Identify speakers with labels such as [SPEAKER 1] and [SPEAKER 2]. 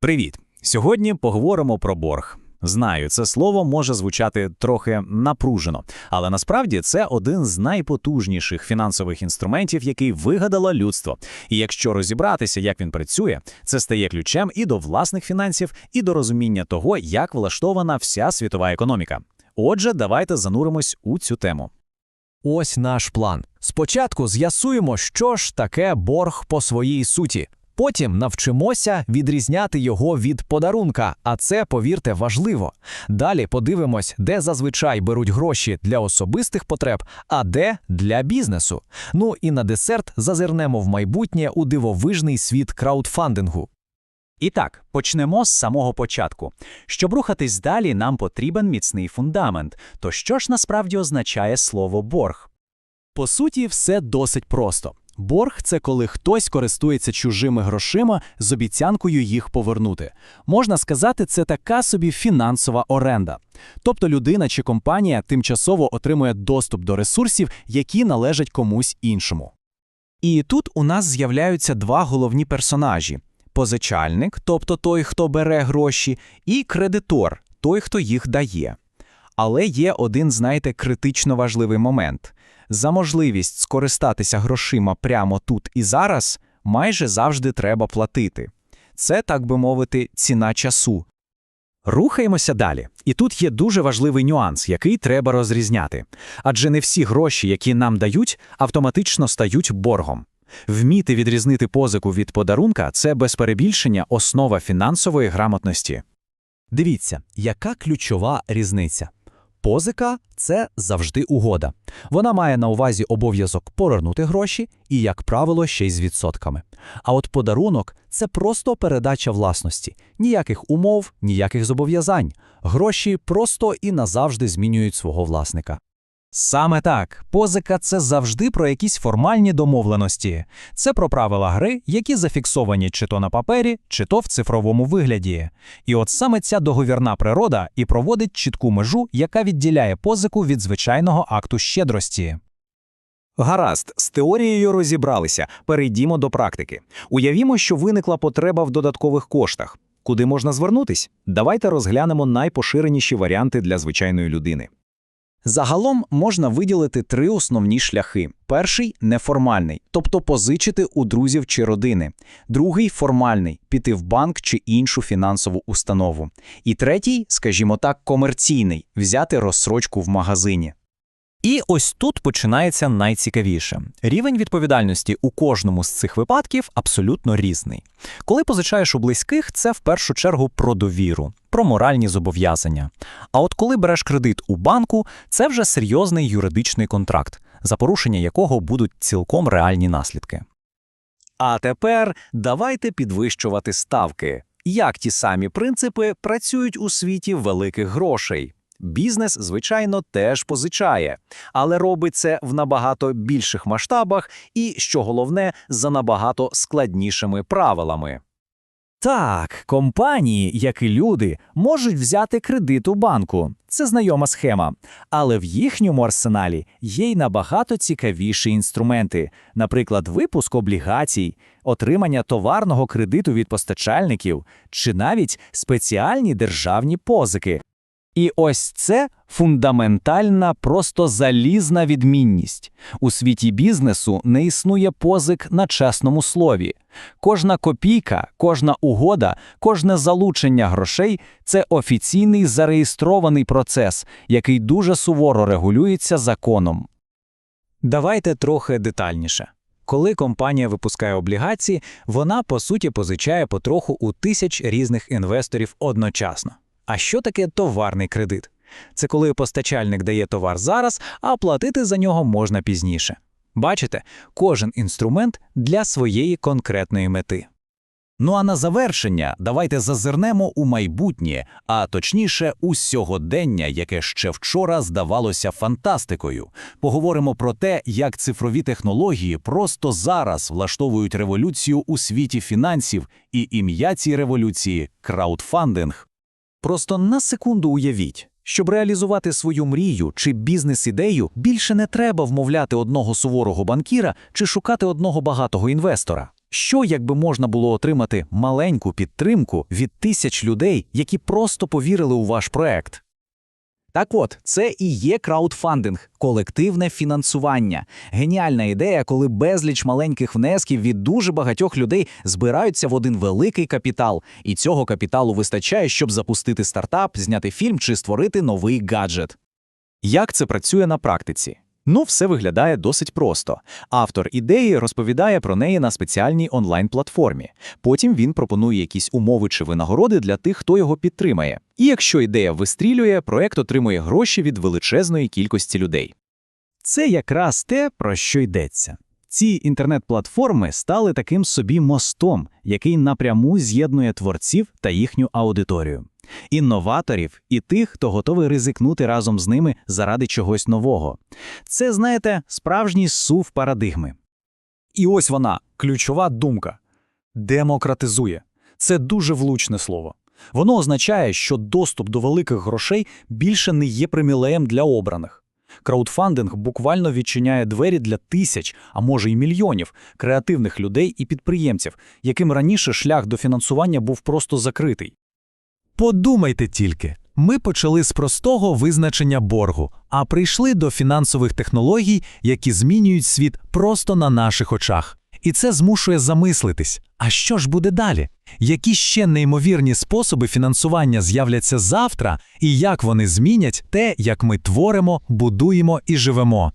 [SPEAKER 1] Привіт! Сьогодні поговоримо про борг. Знаю, це слово може звучати трохи напружено, але насправді це один з найпотужніших фінансових інструментів, який вигадало людство. І якщо розібратися, як він працює, це стає ключем і до власних фінансів, і до розуміння того, як влаштована вся світова економіка. Отже, давайте зануримось у цю тему.
[SPEAKER 2] Ось наш план. Спочатку з'ясуємо, що ж таке борг по своїй суті. Потім навчимося відрізняти його від подарунка, а це, повірте, важливо. Далі подивимось, де зазвичай беруть гроші для особистих потреб, а де для бізнесу. Ну і на десерт зазирнемо в майбутнє у дивовижний світ краудфандингу.
[SPEAKER 1] І так, почнемо з самого початку. Щоб рухатись далі, нам потрібен міцний фундамент. То що ж насправді означає слово борг?
[SPEAKER 3] По суті, все досить просто. Борг це коли хтось користується чужими грошима з обіцянкою їх повернути. Можна сказати, це така собі фінансова оренда. Тобто людина чи компанія тимчасово отримує доступ до ресурсів, які належать комусь іншому.
[SPEAKER 2] І тут у нас з'являються два головні персонажі: позичальник, тобто той, хто бере гроші, і кредитор, той, хто їх дає. Але є один, знаєте, критично важливий момент. За можливість скористатися грошима прямо тут і зараз майже завжди треба платити. Це, так би мовити, ціна часу.
[SPEAKER 1] Рухаємося далі. І тут є дуже важливий нюанс, який треба розрізняти. Адже не всі гроші, які нам дають, автоматично стають боргом. Вміти відрізнити позику від подарунка це без перебільшення основа фінансової грамотності.
[SPEAKER 2] Дивіться, яка ключова різниця. Позика це завжди угода. Вона має на увазі обов'язок повернути гроші і, як правило, ще й з відсотками. А от подарунок це просто передача власності, ніяких умов, ніяких зобов'язань. Гроші просто і назавжди змінюють свого власника. Саме так, позика це завжди про якісь формальні домовленості. Це про правила гри, які зафіксовані чи то на папері, чи то в цифровому вигляді. І от саме ця договірна природа і проводить чітку межу, яка відділяє позику від звичайного акту щедрості.
[SPEAKER 1] Гаразд, з теорією розібралися. Перейдімо до практики. Уявімо, що виникла потреба в додаткових коштах. Куди можна звернутись? Давайте розглянемо найпоширеніші варіанти для звичайної людини.
[SPEAKER 2] Загалом можна виділити три основні шляхи: перший неформальний, тобто позичити у друзів чи родини, другий формальний піти в банк чи іншу фінансову установу. І третій, скажімо так, комерційний взяти розсрочку в магазині. І ось тут починається найцікавіше. Рівень відповідальності у кожному з цих випадків абсолютно різний. Коли позичаєш у близьких, це в першу чергу про довіру, про моральні зобов'язання. А от коли береш кредит у банку, це вже серйозний юридичний контракт, за порушення якого будуть цілком реальні наслідки.
[SPEAKER 1] А тепер давайте підвищувати ставки. Як ті самі принципи працюють у світі великих грошей? Бізнес, звичайно, теж позичає, але робить це в набагато більших масштабах і, що головне, за набагато складнішими правилами.
[SPEAKER 2] Так, компанії, як і люди, можуть взяти кредит у банку. Це знайома схема. Але в їхньому арсеналі є й набагато цікавіші інструменти, наприклад, випуск облігацій, отримання товарного кредиту від постачальників чи навіть спеціальні державні позики. І ось це фундаментальна, просто залізна відмінність. У світі бізнесу не існує позик на чесному слові. Кожна копійка, кожна угода, кожне залучення грошей це офіційний зареєстрований процес, який дуже суворо регулюється законом. Давайте трохи детальніше. Коли компанія випускає облігації, вона по суті позичає потроху у тисяч різних інвесторів одночасно. А що таке товарний кредит? Це коли постачальник дає товар зараз, а платити за нього можна пізніше. Бачите, кожен інструмент для своєї конкретної мети.
[SPEAKER 1] Ну а на завершення давайте зазирнемо у майбутнє, а точніше, у сьогодення, яке ще вчора здавалося фантастикою. Поговоримо про те, як цифрові технології просто зараз влаштовують революцію у світі фінансів, і ім'я цій революції краудфандинг. Просто на секунду уявіть, щоб реалізувати свою мрію чи бізнес-ідею, більше не треба вмовляти одного суворого банкіра чи шукати одного багатого інвестора.
[SPEAKER 2] Що, якби можна було отримати маленьку підтримку від тисяч людей, які просто повірили у ваш проект? Так от, це і є краудфандинг, колективне фінансування. Геніальна ідея, коли безліч маленьких внесків від дуже багатьох людей збираються в один великий капітал, і цього капіталу вистачає, щоб запустити стартап, зняти фільм чи створити новий гаджет. Як це працює на практиці? Ну, все виглядає досить просто. Автор ідеї розповідає про неї на спеціальній онлайн-платформі. Потім він пропонує якісь умови чи винагороди для тих, хто його підтримає. І якщо ідея вистрілює, проект отримує гроші від величезної кількості людей. Це якраз те, про що йдеться. Ці інтернет-платформи стали таким собі мостом, який напряму з'єднує творців та їхню аудиторію. Інноваторів і тих, хто готовий ризикнути разом з ними заради чогось нового. Це, знаєте, справжній сув парадигми.
[SPEAKER 4] І ось вона, ключова думка. Демократизує. Це дуже влучне слово. Воно означає, що доступ до великих грошей більше не є примілеєм для обраних. Краудфандинг буквально відчиняє двері для тисяч, а може й мільйонів креативних людей і підприємців, яким раніше шлях до фінансування був просто закритий.
[SPEAKER 3] Подумайте тільки. Ми почали з простого визначення боргу, а прийшли до фінансових технологій, які змінюють світ просто на наших очах. І це змушує замислитись, а що ж буде далі? Які ще неймовірні способи фінансування з'являться завтра, і як вони змінять те, як ми творимо, будуємо і живемо?